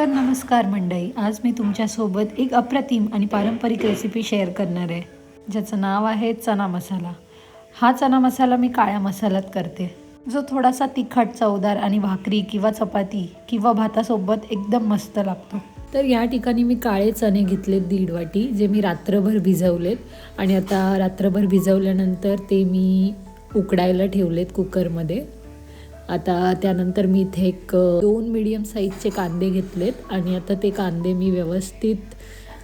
तर नमस्कार मंडई आज मी तुमच्यासोबत एक अप्रतिम आणि पारंपरिक रेसिपी शेअर करणार आहे. ज्याचं नाव आहे चना मसाला. हा चना मसाला मी काळ्या मसाल्यात करते. जो थोडासा तिखट चवदार आणि भाकरी किंवा चपाती किंवा भातासोबत एकदम मस्त लागतो. तर या ठिकाणी मी काळे चणे घेतलेत दीड वाटी जे मी रात्रभर भिजवलेत. आणि आता रात्रभर भिजवल्यानंतर ते मी उकडायला ठेवलेत कुकरमध्ये आता त्यानंतर मी इथे एक दोन मीडियम साईजचे कांदे घेतलेत आणि आता ते कांदे मी व्यवस्थित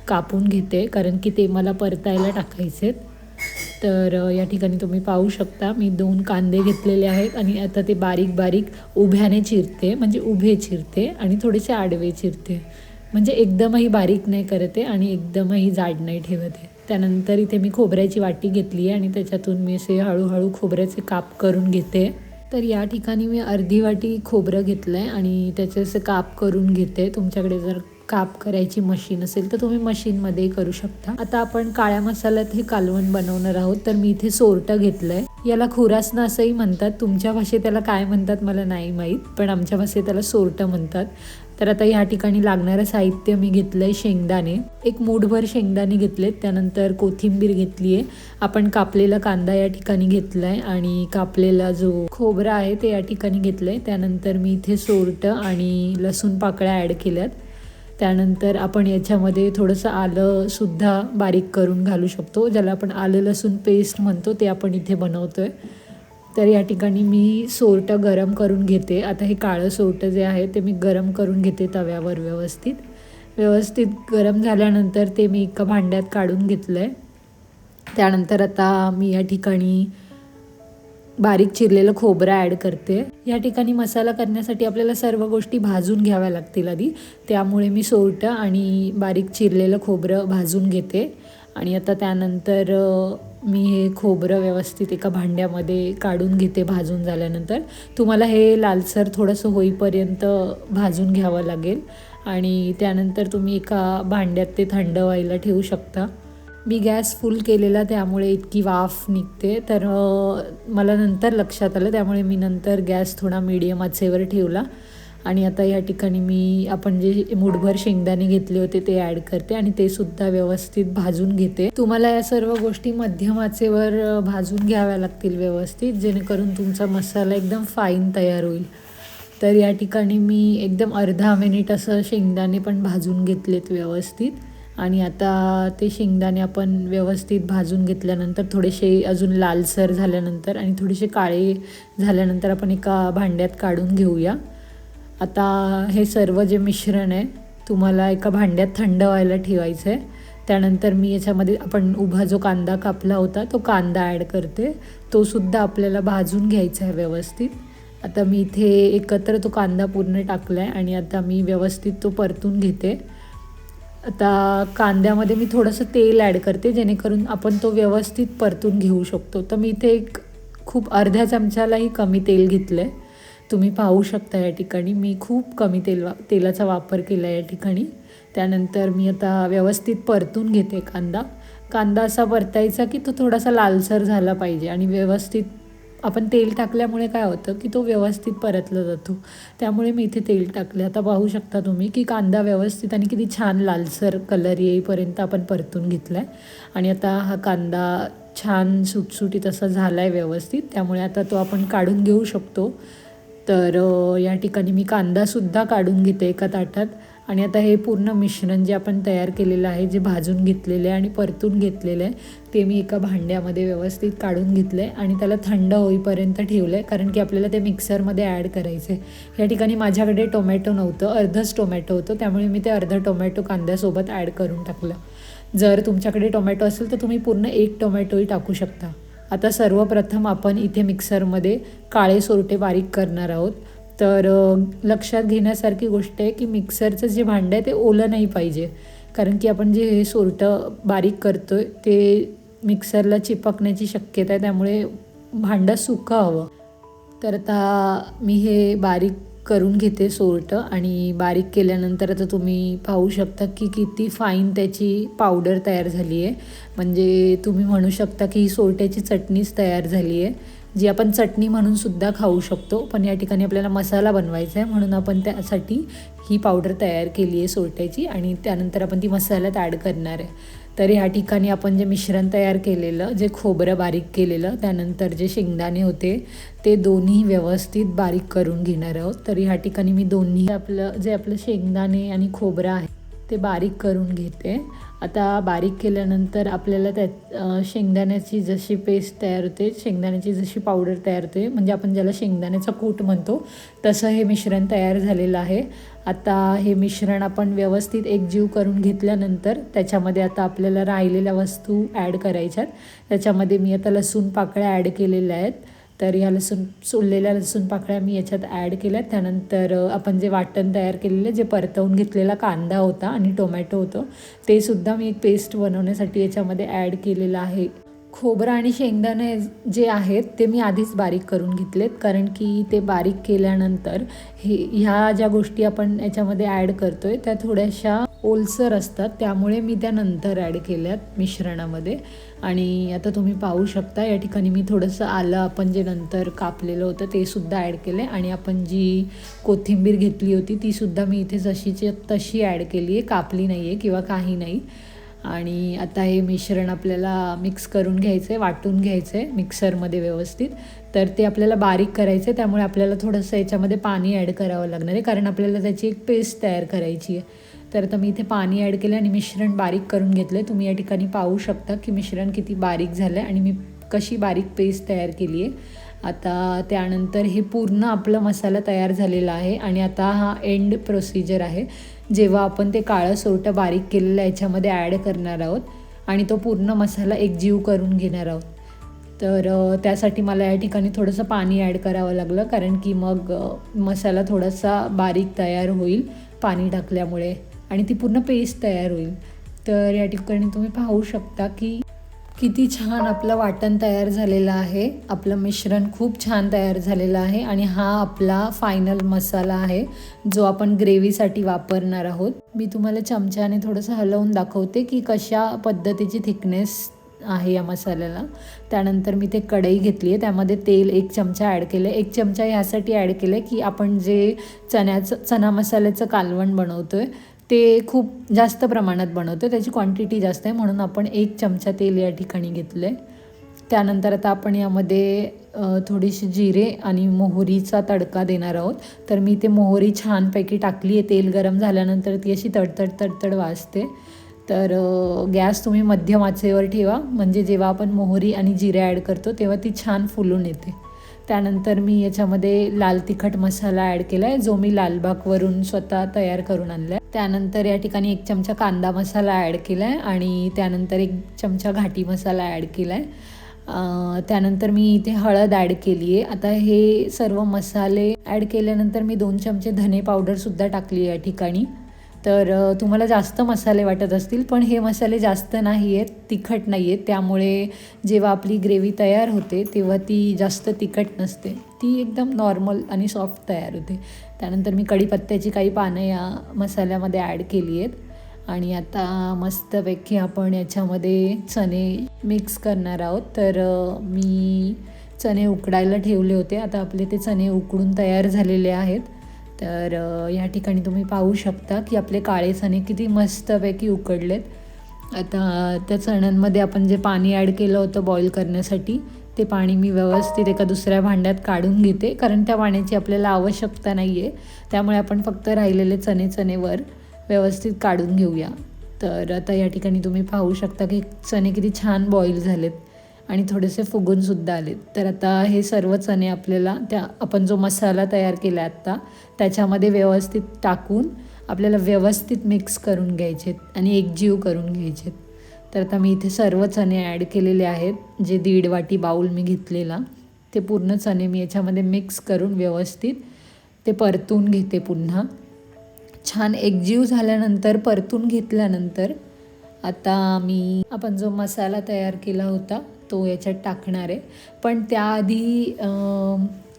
कापून घेते कारण की ते मला परतायला टाकायचेत. तर या ठिकाणी तुम्ही पाहू शकता मी दोन कांदे घेतलेले आहेत आणि आता ते बारीक बारीक उभ्याने चिरते म्हणजे उभे चिरते आणि थोडेसे आडवे चिरते. म्हणजे एकदमही बारीक नाही करते आणि एकदमही जाड नाही ठेवते. त्यानंतर इथे मी खोबऱ्याची वाटी घेतली आहे आणि त्याच्यातून मी असे हळूहळू खोबऱ्याचे काप करून घेते. तर या ठिकाणी मी अर्धी वाटी खोबरं घेतलं आहे आणि त्याचे असं काप करून घेते. तुमच्याकडे जर काप करायची मशीन असेल तर तुम्ही मशीनमध्ये करू शकता. आता आपण काळ्या मसाल्यात हे कालवण बनवणार आहोत. तर मी इथे सोरटं घेतलंय. याला खुरासनं असंही म्हणतात. तुमच्या भाषेत त्याला काय म्हणतात मला नाही माहीत पण आमच्या भाषेत त्याला सोरटं म्हणतात. तर आता ह्या ठिकाणी लागणारं साहित्य मी घेतलं आहे शेंगदाणे. एक मूठभर शेंगदाणे घेतलेत. त्यानंतर कोथिंबीर घेतली आहे आपण कापलेला कांदा या ठिकाणी घेतला आहे आणि कापलेला जो खोबरा आहे ते या ठिकाणी घेतलं आहे त्यानंतर मी इथे सोरटं आणि लसूण पाकळ्या ॲड केल्यात. त्यानंतर आपण याच्यामध्ये थोडंसं आलंसुद्धा बारीक करून घालू शकतो. ज्याला आपण आलं लसूण पेस्ट म्हणतो ते आपण इथे बनवतो आहे तर या ठिकाणी मी सोरटं गरम करून घेते. आता हे काळं सोरटं जे आहे ते मी गरम करून घेते तव्यावर व्यवस्थित. व्यवस्थित गरम झाल्यानंतर ते मी एका भांड्यात काढून घेतलं आहे त्यानंतर आता मी या ठिकाणी बारीक चिरलेलं खोबरं ॲड करते. या ठिकाणी मसाला करण्यासाठी आपल्याला सर्व गोष्टी भाजून घ्याव्या लागतील आधी. त्यामुळे मी सोरटं आणि बारीक चिरलेलं खोबरं भाजून घेते. आणि आता त्यानंतर मी हे खोबरं व्यवस्थित एका भांड्यामध्ये काढून घेते भाजून झाल्यानंतर. तुम्हाला हे लालसर थोडंसं होईपर्यंत भाजून घ्यावं लागेल. आणि त्यानंतर तुम्ही एका भांड्यात ते थंड व्हायला ठेवू शकता. मी गॅस फुल केलेला त्यामुळे इतकी वाफ निघते. तर मला नंतर लक्षात आलं त्यामुळे मी नंतर गॅस थोडा मीडियम आचेवर ठेवला. आणि आता या ठिकाणी मी आपण जे मूठभर शेंगदाणे घेतले होते ते ॲड करते आणि ते सुद्धा व्यवस्थित भाजून घेते. तुम्हाला या सर्व गोष्टी मध्यम आचेवर भाजून घ्याव्या लागतील व्यवस्थित जेणेकरून तुमचा मसाला एकदम फाईन तयार होईल. तर या ठिकाणी मी एकदम अर्धा मिनिट असं शेंगदाणे पण भाजून घेतलेत व्यवस्थित. आणि आता ते शेंगदाणे आपण व्यवस्थित भाजून घेतल्यानंतर थोडेसे अजून लालसर झाल्यानंतर आणि थोडेसे काळे झाल्यानंतर आपण एका भांड्यात काढून घेऊया. आता हे सर्व जे मिश्रण आहे तुम्हाला एका भांड्यात थंड व्हायला ठेवायचं आहे त्यानंतर मी याच्यामध्ये आपण उभा जो कांदा कापला होता तो कांदा ॲड करते. तोसुद्धा आपल्याला भाजून घ्यायचा आहे व्यवस्थित. आता मी इथे एकत्र तो कांदा पूर्ण टाकला आहे आणि आता मी व्यवस्थित तो परतून घेते. आता कांद्यामध्ये मी थोडंसं तेल ॲड करते जेणेकरून आपण तो व्यवस्थित परतून घेऊ शकतो. तर मी इथे एक खूप अर्ध्या चमच्यालाही कमी तेल घेतलं आहे तुम्ही पाहू शकता या ठिकाणी. मी खूप कमी तेल वा तेलाचा वापर केला या ठिकाणी. त्यानंतर मी आता व्यवस्थित परतून घेते कांदा. कांदा असा परतायचा की तो थोडासा लालसर झाला पाहिजे आणि व्यवस्थित आपण तेल टाकल्यामुळे काय होतं की तो व्यवस्थित परतला जातो. त्यामुळे मी इथे तेल टाकले आता पाहू शकता तुम्ही की कांदा व्यवस्थित आणि किती छान लालसर कलर येईपर्यंत आपण परतून घेतला आहे आणि आता हा कांदा छान सुटसुटीत असा झाला आहे व्यवस्थित. त्यामुळे आता तो आपण काढून घेऊ शकतो. तर या ठिकाणी मी कांदासुद्धा काढून घेते एका ताटात. आणि आता हे पूर्ण मिश्रण जे आपण तयार केलेलं आहे जे भाजून घेतलेलं आहे आणि परतून घेतलेलं आहे ते मी एका भांड्यामध्ये व्यवस्थित काढून घेतलं आहे आणि त्याला थंड होईपर्यंत ठेवलं आहे कारण की आपल्याला ते मिक्सरमध्ये ॲड करायचं आहे या ठिकाणी माझ्याकडे टोमॅटो नव्हतं अर्धच टोमॅटो होतं त्यामुळे मी ते अर्धं टोमॅटो कांद्यासोबत ॲड करून टाकलं. जर तुमच्याकडे टोमॅटो असेल तर तुम्ही पूर्ण एक टोमॅटोही टाकू शकता. आता सर्वप्रथम आपण इथे मिक्सरमध्ये काळे सोरटे बारीक करणार आहोत. तर लक्षात घेण्यासारखी गोष्ट आहे की मिक्सरचं जे भांडं आहे ते ओलं नाही पाहिजे. कारण की आपण जे हे सोरटं बारीक करतो आहे ते मिक्सरला चिपकण्याची शक्यता आहे त्यामुळे भांडं सुकं हवं. तर आता मी हे बारीक करून घेते सोरटं आणि बारीक केल्यानंतर आता तुम्ही पाहू शकता की किती फाईन त्याची पावडर तयार झाली आहे म्हणजे तुम्ही म्हणू शकता की ही सोरट्याची चटणीच तयार झाली आहे जी आपण चटणी म्हणून सुद्धा खाऊ शकतो पण या ठिकाणी आपल्याला मसाला बनवायचा आहे म्हणून आपण त्यासाठी ही पावडर तयार केली आहे सोट्याची आणि त्यानंतर आपण ती मसाल्यात ॲड करणार आहे. तर ह्या ठिकाणी आपण जे मिश्रण तयार केलेलं जे खोबरं बारीक केलेलं त्यानंतर जे शेंगदाणे होते ते दोन्ही व्यवस्थित बारीक करून घेणार आहोत. तर ह्या ठिकाणी मी दोन्ही आपलं जे आपलं शेंगदाणे आणि खोबरं आहे ते बारीक करून घेते. आता बारीक केल्यानंतर आपल्याला त्यात शेंगदाण्याची जशी पेस्ट तयार होते शेंगदाण्याची जशी पावडर तयार होते म्हणजे आपण ज्याला शेंगदाण्याचा कूट म्हणतो तसं हे मिश्रण तयार झालेलं आहे. आता हे मिश्रण आपण व्यवस्थित एकजीव करून घेतल्यानंतर त्याच्यामध्ये आता आपल्याला राहिलेल्या वस्तू ॲड करायच्यात. त्याच्यामध्ये मी आता लसूण पाकळ्या ॲड केलेल्या आहेत. तर या लसूण सोललेल्या लसूण पाकळ्या मी याच्यात ॲड केल्या त्यानंतर आपण जे वाटण तयार केलेलं जे परतवून घेतलेला कांदा होता आणि टोमॅटो होतं ते सुद्धा मी एक पेस्ट बनवण्यासाठी याच्यामध्ये ॲड केलेलं आहे. खोबरं आणि शेंगदाणे जे आहेत ते मी आधीच बारीक करून घेतलेत कारण की ते बारीक केल्यानंतर हे ह्या ज्या गोष्टी आपण याच्यामध्ये ॲड करतो आहे त्या थोड्याशा ओलसर असतात. त्यामुळे मी त्या नंतर ॲड केल्यात मिश्रणामध्ये. आणि आता तुम्ही पाहू शकता या ठिकाणी मी थोडंसं आलं आपण जे नंतर कापलेलं होतं ते सुद्धा ॲड केलं आहे आणि आपण जी कोथिंबीर घेतली होती ती सुद्धा मी इथे जशीची तशी ॲड केली आहे कापली नाही आहे किंवा काही नाही. आणि आता हे मिश्रण आपल्याला मिक्स करून घ्यायचं आहे वाटून घ्यायचं आहे मिक्सरमध्ये व्यवस्थित. तर ते आपल्याला बारीक करायचं आहे त्यामुळे आपल्याला थोडंसं याच्यामध्ये पाणी ॲड करावं लागणार आहे. कारण आपल्याला त्याची एक पेस्ट तयार करायची आहे तर आता मी इथे पाणी ॲड केलं आणि मिश्रण बारीक करून घेतलं आहे तुम्ही या ठिकाणी पाहू शकता की मिश्रण किती बारीक झालं आहे आणि मी कशी बारीक पेस्ट तयार केली आहे. आता त्यानंतर हे पूर्ण आपलं मसाला तयार झालेला आहे आणि आता हा एंड प्रोसिजर आहे. जेव्हा आपण ते काळं सोरटं बारीक केलेलं याच्यामध्ये ॲड करणार आहोत आणि तो पूर्ण मसाला एकजीव करून घेणार आहोत. तर त्यासाठी मला या ठिकाणी थोडंसं पाणी ॲड करावं लागलं कारण की मग मसाला थोडासा बारीक तयार होईल पाणी टाकल्यामुळे. आणि ती पूर्ण पेस्ट तयार होईल. तर या ठिकाणी तुम्ही पाहू शकता की किती छान आपलं वाटण तयार झालेलं आहे. आपलं मिश्रण खूप छान तयार झालेलं आहे आणि हा आपला फायनल मसाला आहे जो आपण ग्रेव्हीसाठी वापरणार आहोत. मी तुम्हाला चमच्याने थोडंसं हलवून दाखवते की कशा पद्धतीची थिकनेस आहे या मसाल्याला. त्यानंतर मी ते कढई घेतली आहे. त्यामध्ये तेल एक चमचा ॲड केलं एक चमचा ह्यासाठी ॲड केलं आहे की आपण जे चण्याचं चना मसाल्याचं कालवण बनवतो आहे ते खूप जास्त प्रमाणात बनवतो त्याची क्वांटिटी जास्त आहे म्हणून आपण एक चमचा तेल या ठिकाणी घेतलं आहे त्यानंतर आता आपण यामध्ये थोडीशी जिरे आणि मोहरीचा तडका देणार आहोत. तर मी ते मोहरी छानपैकी टाकली आहे. तेल गरम झाल्यानंतर ती अशी तडतड तडतड वाजते. तर गॅस तुम्ही मध्यम आचेवर ठेवा. म्हणजे जेव्हा आपण मोहरी आणि जिरे ॲड करतो तेव्हा ती छान फुलून येते. त्यानंतर मी याच्यामध्ये लाल तिखट मसाला ॲड केला आहे जो मी लालबागवरून स्वतः तयार करून आणला आहे त्यानंतर या ठिकाणी एक चमचा कांदा मसाला ॲड केला आहे आणि त्यानंतर एक चमचा घाटी मसाला ॲड केला आहे त्यानंतर मी इथे हळद ॲड केली आहे आता हे सर्व मसाले ॲड केल्यानंतर मी दोन चमचे धने पावडरसुद्धा टाकली आहे या ठिकाणी. तर तुम्हाला जास्त मसाले वाटत असतील पण हे मसाले जास्त नाही आहेत तिखट नाही आहेत त्यामुळे जेव्हा आपली ग्रेव्ही तयार होते तेव्हा ती जास्त तिखट नसते. ती एकदम नॉर्मल आणि सॉफ्ट तयार होते. त्यानंतर मी कढीपत्त्याची काही पानं या मसाल्यामध्ये ॲड केली आहेत आणि आता मस्तपैकी आपण याच्यामध्ये चणे मिक्स करणार आहोत. तर मी चणे उकडायला ठेवले होते. आता आपले ते चणे उकडून तयार झालेले आहेत. तर या ठिकाणी तुम्ही पाहू शकता की आपले काळे चणे किती मस्तपैकी उकडलेत. आता त्या चण्यांमध्ये आपण जे पाणी ॲड केलं होतं बॉईल करण्यासाठी ते पाणी मी व्यवस्थित एका दुसऱ्या भांड्यात काढून घेते कारण त्या पाण्याची आपल्याला आवश्यकता नाही आहे त्यामुळे आपण फक्त राहिलेले चणे चणेवर व्यवस्थित काढून घेऊया. तर आता या ठिकाणी तुम्ही पाहू शकता की चणे किती छान बॉईल झालेत. आणि थोडेसे फुगूनसुद्धा आलेत. तर आता हे सर्व चणे आपल्याला त्या आपण जो मसाला तयार केला आहे आत्ता त्याच्यामध्ये व्यवस्थित टाकून आपल्याला व्यवस्थित मिक्स करून घ्यायचेत आणि एकजीव करून घ्यायचेत. तर आता मी इथे सर्व चणे ॲड केलेले आहेत जे दीड वाटी बाऊल मी घेतलेला. ते पूर्ण चणे मी याच्यामध्ये मिक्स करून व्यवस्थित ते परतून घेते पुन्हा. छान एकजीव झाल्यानंतर परतून घेतल्यानंतर आता मी आपण जो मसाला तयार केला होता तो याच्यात टाकणार आहे. पण त्याआधी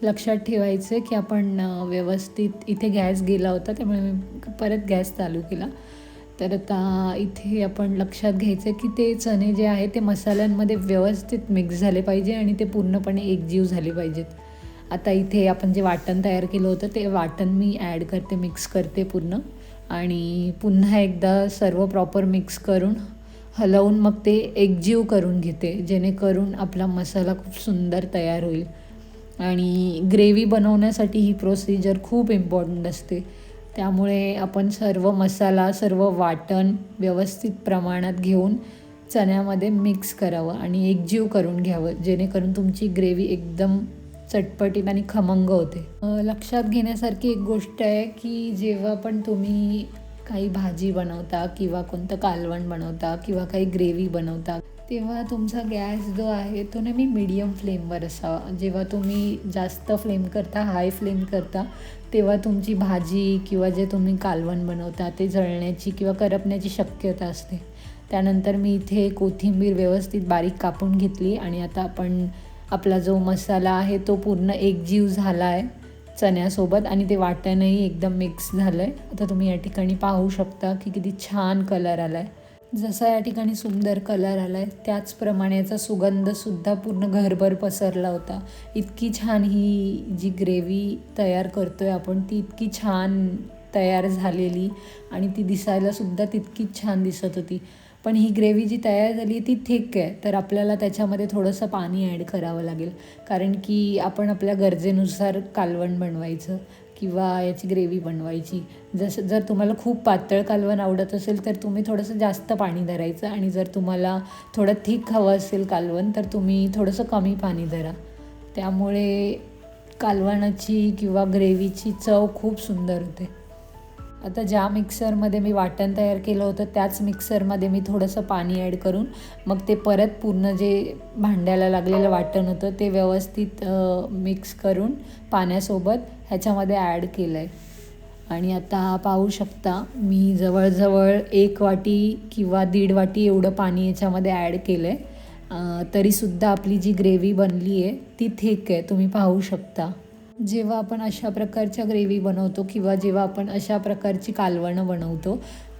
लक्षात ठेवायचं आहे की आपण व्यवस्थित इथे गॅस गेला होता त्यामुळे मी परत गॅस चालू केला. तर आता इथे आपण लक्षात घ्यायचं की ते चणे जे आहे ते मसाल्यांमध्ये व्यवस्थित मिक्स झाले पाहिजे आणि ते पूर्णपणे एकजीव झाले पाहिजेत. आता इथे आपण जे वाटण तयार केलं होतं ते वाटण मी ॲड करते मिक्स करते पूर्ण. आणि पुन्हा एकदा सर्व प्रॉपर मिक्स करून हलवून मग ते एकजीव करून घेते जेणेकरून आपला मसाला खूप सुंदर तयार होईल. आणि ग्रेव्ही बनवण्यासाठी ही प्रोसिजर खूप इम्पॉर्टंट असते. त्यामुळे आपण सर्व मसाला सर्व वाटण व्यवस्थित प्रमाणात घेऊन चण्यामध्ये मिक्स करावं आणि एकजीव करून घ्यावं जेणेकरून तुमची ग्रेव्ही एकदम चटपटीत आणि खमंग होते. लक्षात घेण्यासारखी एक गोष्ट आहे की जेव्हा पण तुम्ही काही भाजी बनवता किंवा कोणतं कालवण बनवता किंवा काही ग्रेव्ही बनवता तेव्हा तुमचा गॅस जो आहे तो नेहमी मीडियम फ्लेमवर असावा. जेव्हा तुम्ही जास्त फ्लेम करता हाय फ्लेम करता तेव्हा तुमची भाजी किंवा जे तुम्ही कालवण बनवता ते जळण्याची किंवा करपण्याची शक्यता असते. त्यानंतर मी इथे कोथिंबीर व्यवस्थित बारीक कापून घेतली आणि आता आपण आपला जो मसाला आहे तो पूर्ण एकजीव झाला आहे. चण्यासोबत आणि ते वाटणही एकदम मिक्स झालं आहे आता तुम्ही या ठिकाणी पाहू शकता की किती छान कलर आला आहे जसा या ठिकाणी सुंदर कलर आला आहे त्याचप्रमाणे याचा सुगंधसुद्धा पूर्ण घरभर पसरला होता. इतकी छान ही जी ग्रेव्ही तयार करतो आहे आपण ती इतकी छान तयार झालेली आणि ती दिसायलासुद्धा तितकीच छान दिसत होती. पण ही ग्रेव्ही जी तयार झाली ती थिक आहे तर आपल्याला त्याच्यामध्ये थोडंसं पाणी ॲड करावं लागेल. कारण की आपण आपल्या गरजेनुसार कालवण बनवायचं किंवा याची ग्रेव्ही बनवायची. जसं जर तुम्हाला खूप पातळ कालवण आवडत असेल तर तुम्ही थोडंसं जास्त पाणी धरायचं आणि जर तुम्हाला थोडं थिक हवं असेल कालवण तर तुम्ही थोडंसं कमी पाणी धरा. त्यामुळे कालवणाची किंवा ग्रेव्हीची चव खूप सुंदर होते. आता ज्या मिक्सरमध्ये मी वाटण तयार केलं होतं त्याच मिक्सरमध्ये मी थोडंसं पाणी ॲड करून मग ते परत पूर्ण जे भांड्याला लागलेलं वाटण होतं ते व्यवस्थित मिक्स करून पाण्यासोबत ह्याच्यामध्ये ॲड केलं आहे आणि आता पाहू शकता मी जवळजवळ एक वाटी किंवा दीड वाटी एवढं पाणी याच्यामध्ये ॲड केलं आहे तरीसुद्धा आपली जी ग्रेव्ही बनली आहे ती थिक आहे. तुम्ही पाहू शकता. जेव्हा आपण अशा प्रकारच्या ग्रेव्ही बनवतो किंवा जेव्हा आपण अशा प्रकारची कालवणं बनवतो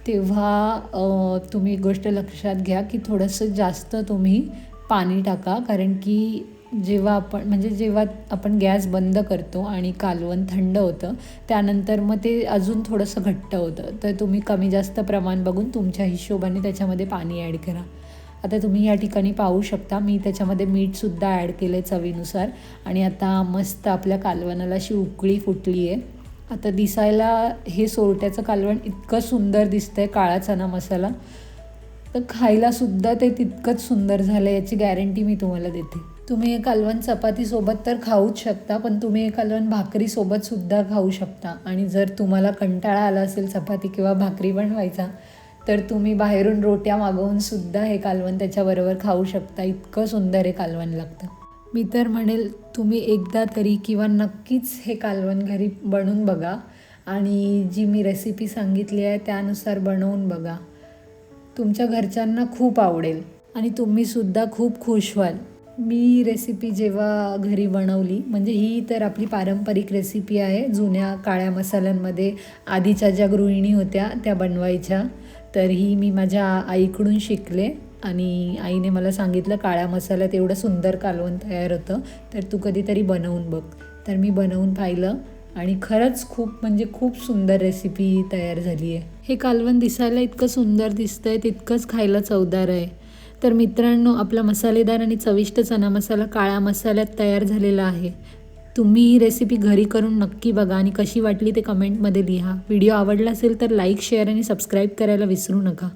तेव्हा तुम्ही एक गोष्ट लक्षात घ्या की थोडंसं जास्त तुम्ही पाणी टाका. कारण की जेव्हा आपण म्हणजे जेव्हा आपण गॅस बंद करतो आणि कालवण थंड होतं त्यानंतर मग ते अजून थोडंसं घट्ट होतं. तर तुम्ही कमी जास्त प्रमाण बघून तुमच्या हिशोबाने त्याच्यामध्ये पाणी ॲड करा. आता तुम्ही या ठिकाणी पाहू शकता. मी त्याच्यामध्ये मीठसुद्धा ॲड केलं आहे चवीनुसार. आणि आता मस्त आपल्या कालवणाला अशी उकळी फुटली आहे आता दिसायला हे सोरट्याचं कालवण इतकं सुंदर दिसतंय काळा चना मसाला. तर खायलासुद्धा ते तितकंच सुंदर झालं याची गॅरंटी मी तुम्हाला देते. तुम्ही हे कालवण चपातीसोबत तर खाऊच शकता पण तुम्ही हे कालवण भाकरीसोबतसुद्धा खाऊ शकता. आणि जर तुम्हाला कंटाळा आला असेल चपाती किंवा भाकरी बनवायचा तर तुम्ही बाहेरून रोट्या मागवून सुद्धा हे कालवण त्याच्याबरोबर खाऊ शकता. इतकं सुंदर हे कालवण लागतं. मी तर म्हणेल तुम्ही एकदा तरी किंवा नक्कीच हे कालवण घरी बनवून बघा आणि जी मी रेसिपी सांगितली आहे त्यानुसार बनवून बघा. तुमच्या घरच्यांना खूप आवडेल आणि तुम्हीसुद्धा खूप खुश व्हाल. मी रेसिपी जेव्हा घरी बनवली म्हणजे ही तर आपली पारंपरिक रेसिपी आहे जुन्या काळ्या मसाल्यांमध्ये आधीच्या ज्या गृहिणी होत्या त्या बनवायच्या. तर ही मी माझ्या आईकडून शिकले आणि आईने मला सांगितलं काळ्या मसाल्यात एवढं सुंदर कालवण तयार होतं तर तू कधीतरी बनवून बघ. तर मी बनवून पाहिलं आणि खरंच खूप म्हणजे खूप सुंदर रेसिपी तयार झाली आहे. हे कालवण दिसायला इतकं सुंदर दिसतंय तितकंच खायला चवदार आहे. तर मित्रांनो आपला मसालेदार आणि चविष्ट चना मसाला काळ्या मसाल्यात तयार झालेला आहे. तुम्ही ही रेसिपी घरी करून नक्की बघा आणि कशी वाटली ते कमेंटमध्ये लिहा. व्हिडिओ आवडला असेल तर लाईक शेअर आणि सबस्क्राईब करायला विसरू नका.